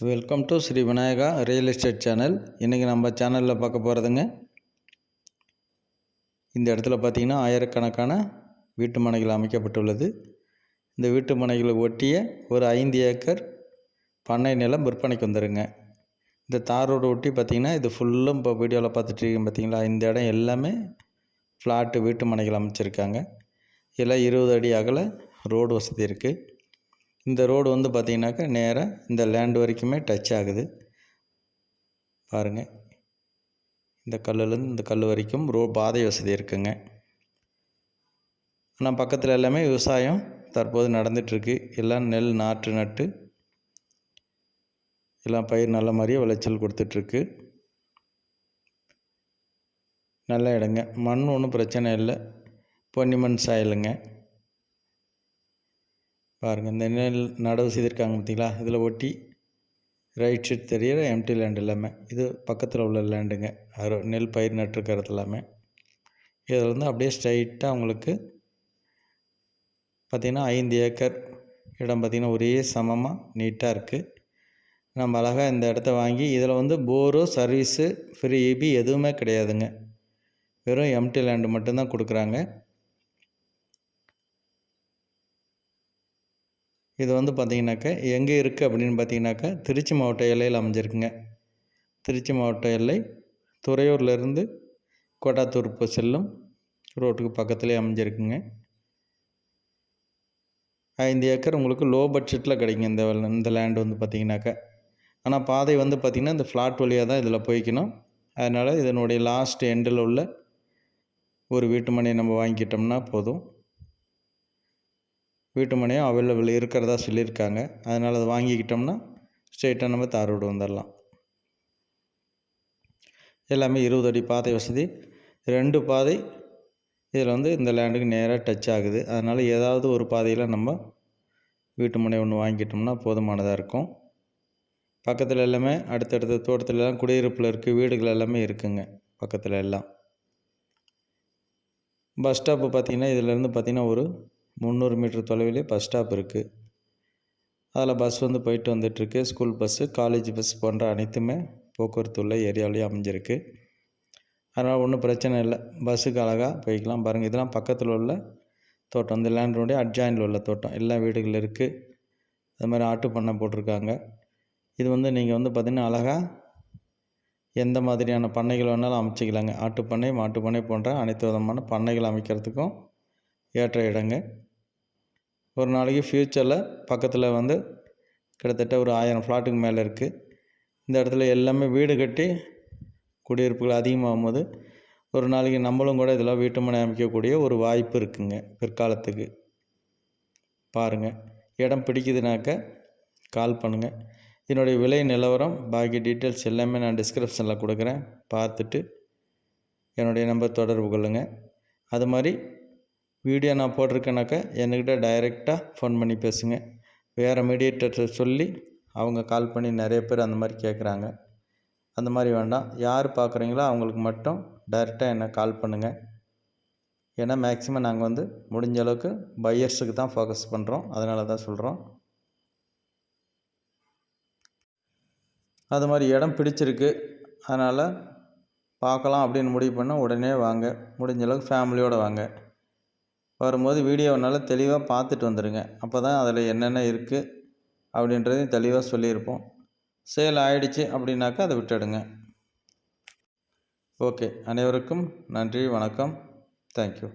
Welcome to Shri Vinayaka real estate channel. இன்றைக்கி நம்ம சேனலில் பார்க்க போகிறதுங்க இந்த இடத்துல பார்த்திங்கன்னா ஆயிரக்கணக்கான வீட்டு மனைகள் அமைக்கப்பட்டுள்ளது. இந்த வீட்டு மனைகளை ஒட்டிய ஒரு ஐந்து ஏக்கர் பண்ணை நிலம் விற்பனைக்கு வந்துடுங்க இந்த தார் ரோடு ஒட்டி பார்த்திங்கன்னா இது ஃபுல்லும் இப்போ வீடியோவில் பார்த்துட்ருக்கீங்க பார்த்தீங்களா? இந்த இடம் எல்லாமே ஃப்ளாட்டு வீட்டு மனைகள் அமைச்சிருக்காங்க. இதில் இருபது அடி அகல ரோடு வசதி இருக்குது இந்த ரோடு வந்து பார்த்திங்கனாக்கா நேராக இந்த லேண்ட் வரைக்குமே டச் ஆகுது. பாருங்கள் இந்த கல்லுலேருந்து இந்த கல் வரைக்கும் ரோ பாதை வசதி இருக்குங்க. ஆனால் பக்கத்தில் எல்லாமே விவசாயம் தற்போது நடந்துகிட்ருக்கு எல்லாம் நெல் நாற்று நட்டு எல்லாம் பயிர் நல்ல மாதிரியே விளைச்சல் கொடுத்துட்ருக்கு நல்ல இடங்க. மண் ஒன்றும் பிரச்சனை இல்லை. பொன்னி மண் சாயலுங்க. பாருங்கள் இந்த நெல் நடவு செய்திருக்காங்க பார்த்தீங்களா? இதில் ஒட்டி ரைட் சைட் தெரியிற எம்டி லேண்ட் எல்லாமே. இது பக்கத்தில் உள்ள லேண்டுங்க அரு நெல் பயிர் நட்டுருக்கிறது எல்லாமே. இதில் வந்து அப்படியே ஸ்ட்ரைட்டாக அவங்களுக்கு பார்த்திங்கன்னா ஐந்து ஏக்கர் இடம் பார்த்திங்கன்னா ஒரே சமமாக நீட்டாக இருக்குது நம்ம அழகாக இந்த இடத்த வாங்கி இதில் வந்து போரோ சர்வீஸு ஃப்ரீ இபி எதுவுமே கிடையாதுங்க. வெறும் எம்டி லேண்டு மட்டும்தான் கொடுக்குறாங்க. இது வந்து பார்த்திங்கனாக்கா எங்கே இருக்குது அப்படின்னு பார்த்தீங்கன்னாக்கா திருச்சி மாவட்ட எல்லையில் அமைஞ்சிருக்குங்க. திருச்சி மாவட்ட எல்லை துறையூர்லேருந்து கோட்டாத்தூர் செல்லும் ரோட்டுக்கு பக்கத்துலேயே அமைஞ்சிருக்குங்க. ஐந்து ஏக்கர் உங்களுக்கு லோ பட்ஜெட்டில் கிடைக்கும் இந்த இந்த லேண்டு வந்து பார்த்திங்கனாக்கா ஆனால் பாதை வந்து பார்த்திங்கன்னா இந்த ஃப்ளாட் வழியாக தான் இதில் போய்க்கணும். அதனால் இதனுடைய லாஸ்ட் எண்டில் உள்ள ஒரு வீட்டு மனையை நம்ம வாங்கிக்கிட்டோம்னா போதும். வீட்டு மனையும் அவைலபிள் இருக்கிறதா சொல்லியிருக்காங்க. அதனால் அதை வாங்கிக்கிட்டோம்னா ஸ்ட்ரெயிட்டாக நம்ம தார் ரோடு வந்துடலாம். எல்லாமே இருபது அடி பாதை வசதி. ரெண்டு பாதை இதில் வந்து இந்த லேண்டுக்கு நேராக டச் ஆகுது. அதனால் ஏதாவது ஒரு பாதையில் நம்ம வீட்டு மனை ஒன்று வாங்கிட்டோம்னா போதுமானதாக இருக்கும். பக்கத்தில் எல்லாமே அடுத்தடுத்த தோட்டத்தில் எல்லாம் குடியிருப்பில் இருக்குது வீடுகள் எல்லாமே இருக்குங்க. பக்கத்தில் எல்லாம். பஸ் ஸ்டாப்பு பார்த்திங்கன்னா இதிலேருந்து பார்த்திங்கன்னா ஒரு முந்நூறு மீட்ரு தொலைவிலே பஸ் ஸ்டாப் இருக்குது அதில் பஸ் வந்து போயிட்டு வந்துட்டுருக்கு. ஸ்கூல் பஸ்ஸு காலேஜ் பஸ் போன்ற அனைத்துமே போக்குவரத்து உள்ள ஏரியாவிலேயே அமைஞ்சிருக்கு. அதனால் ஒன்றும் பிரச்சனை இல்லை. பஸ்ஸுக்கு அழகாக போய்க்கலாம் பாருங்கள் இதெல்லாம் பக்கத்தில் உள்ள தோட்டம். இந்த லேண்ட் ரோடே அட்ஜாயினில் உள்ள தோட்டம். எல்லா வீடுகள் இருக்குது அது மாதிரி ஆட்டு பண்ணை போட்டிருக்காங்க. இது வந்து நீங்கள் வந்து பார்த்திங்கன்னா அழகாக எந்த மாதிரியான பண்ணைகள் வேணாலும் அமைச்சிக்கலாங்க. ஆட்டு பண்ணை மாட்டு பண்ணை போன்ற அனைத்து விதமான பண்ணைகள் அமைக்கிறதுக்கும் ஏற்ற இடங்க. ஒரு நாளைக்கு ஃப்யூச்சரில் பக்கத்தில் வந்து கிட்டத்தட்ட ஒரு ஆயிரம் ஃப்ளாட்டுக்கு மேலே இருக்குது இந்த இடத்துல எல்லாமே வீடு கட்டி குடியிருப்புகள் அதிகமாகும் போது ஒரு நாளைக்கு நம்மளும் கூட இதெல்லாம் வீட்டுமனை அமைக்கக்கூடிய ஒரு வாய்ப்பு இருக்குங்க பிற்காலத்துக்கு. பாருங்கள் இடம் பிடிக்குதுனாக்க கால் பண்ணுங்கள் இதனுடைய விலை நிலவரம் பாக்கி டீட்டெயில்ஸ் எல்லாமே நான் டிஸ்கிரிப்ஷனில் கொடுக்குறேன். பார்த்துட்டு என்னுடைய நம்பர் தொடர்பு கொள்ளுங்கள் அது மாதிரி வீடியோ நான் போட்டிருக்கேனாக்கா என்கிட்ட டைரெக்டாக ஃபோன் பண்ணி பேசுங்க. வேறு மீடியேட்டர்கிட்ட சொல்லி அவங்க கால் பண்ணி நிறைய பேர் அந்த மாதிரி கேட்குறாங்க அந்த மாதிரி வேண்டாம். யார் பார்க்குறீங்களோ அவங்களுக்கு மட்டும் டைரெக்டாக என்னை கால் பண்ணுங்கள் ஏன்னா மேக்ஸிமம் நாங்கள் வந்து முடிஞ்ச அளவுக்கு பையர்ஸுக்கு தான் ஃபோக்கஸ் பண்ணுறோம் அதனால தான் சொல்கிறோம் அது மாதிரி இடம் பிடிச்சிருக்கு. அதனால் பார்க்கலாம் அப்படின்னு முடிவு பண்ணால் உடனே வாங்க. முடிஞ்ச அளவுக்கு ஃபேமிலியோடு வாங்க. வரும்போது வீடியோவை நல்லா தெளிவாக பார்த்துட்டு வந்துடுங்க அப்போ தான் அதில் என்னென்ன இருக்குது அப்படின்றதையும் தெளிவாக சொல்லியிருப்போம். சேல் ஆகிடுச்சு அப்படின்னாக்கா அதை விட்டுடுங்க. ஓகே அனைவருக்கும் நன்றி வணக்கம். தேங்க்யூ